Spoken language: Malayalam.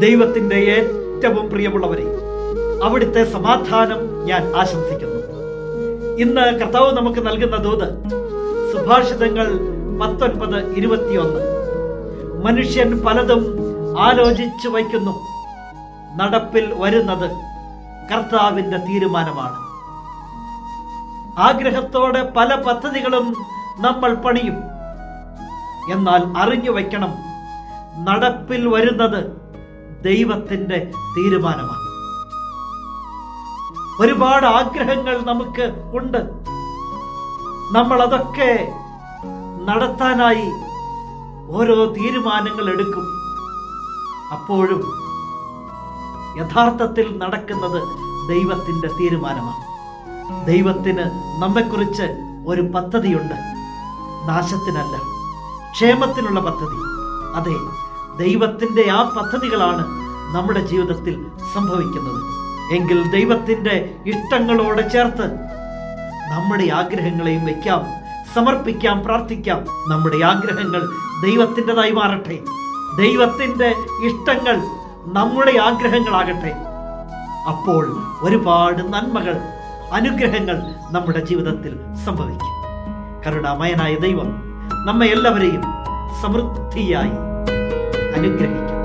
ദൈവത്തിന്റെ ഏറ്റവും പ്രിയമുള്ളവരെ അവിടുത്തെ സമാധാനം ഞാൻ ആശംസിക്കുന്നു. ഇന്ന് കർത്താവ് നമുക്ക് നൽകുന്ന ദൂത് സുഭാഷിതങ്ങൾ പത്തൊൻപത് ഇരുപത്തിയൊന്ന്. മനുഷ്യൻ പലതും ആലോചിച്ചു വയ്ക്കുന്നു. നടപ്പിൽ വരുന്നത് കർത്താവിന്റെ തീരുമാനമാണ്. ആഗ്രഹത്തോടെ പല പദ്ധതികളും നമ്മൾ പണിയും. എന്നാൽ അറിഞ്ഞു വയ്ക്കണം നടപ്പിൽ വരുന്നത് ദൈവത്തിന്റെ തീരുമാനമാണ്. ഒരുപാട് ആഗ്രഹങ്ങൾ നമുക്ക് ഉണ്ട്. നമ്മൾ അതൊക്കെ നടത്താനായി ഓരോ തീരുമാനങ്ങൾ എടുക്കും. അപ്പോഴും യഥാർത്ഥത്തിൽ നടക്കുന്നത് ദൈവത്തിന്റെ തീരുമാനമാണ്. ദൈവത്തിന് നമ്മെക്കുറിച്ച് ഒരു പദ്ധതിയുണ്ട്. നാശത്തിനല്ല ക്ഷേമത്തിനുള്ള പദ്ധതി. അതെ ദൈവത്തിന്റെ ആ പദ്ധതികളാണ് നമ്മുടെ ജീവിതത്തിൽ സംഭവിക്കുന്നത്. എങ്കിൽ ദൈവത്തിന്റെ ഇഷ്ടങ്ങളോട് ചേർത്ത് നമ്മുടെ ആഗ്രഹങ്ങളെയും വയ്ക്കാം സമർപ്പിക്കാം പ്രാർത്ഥിക്കാം. നമ്മുടെ ആഗ്രഹങ്ങൾ ദൈവത്തിന്റെതായി മാറട്ടെ. ദൈവത്തിന്റെ ഇഷ്ടങ്ങൾ നമ്മുടെ ആഗ്രഹങ്ങളാകട്ടെ. അപ്പോൾ ഒരുപാട് നന്മകൾ അനുഗ്രഹങ്ങൾ നമ്മുടെ ജീവിതത്തിൽ സംഭവിക്കും. കരുണാമയനായ ദൈവം നമ്മെ എല്ലാവരെയും സമൃദ്ധിയായി അനുഗ്രഹിക്കും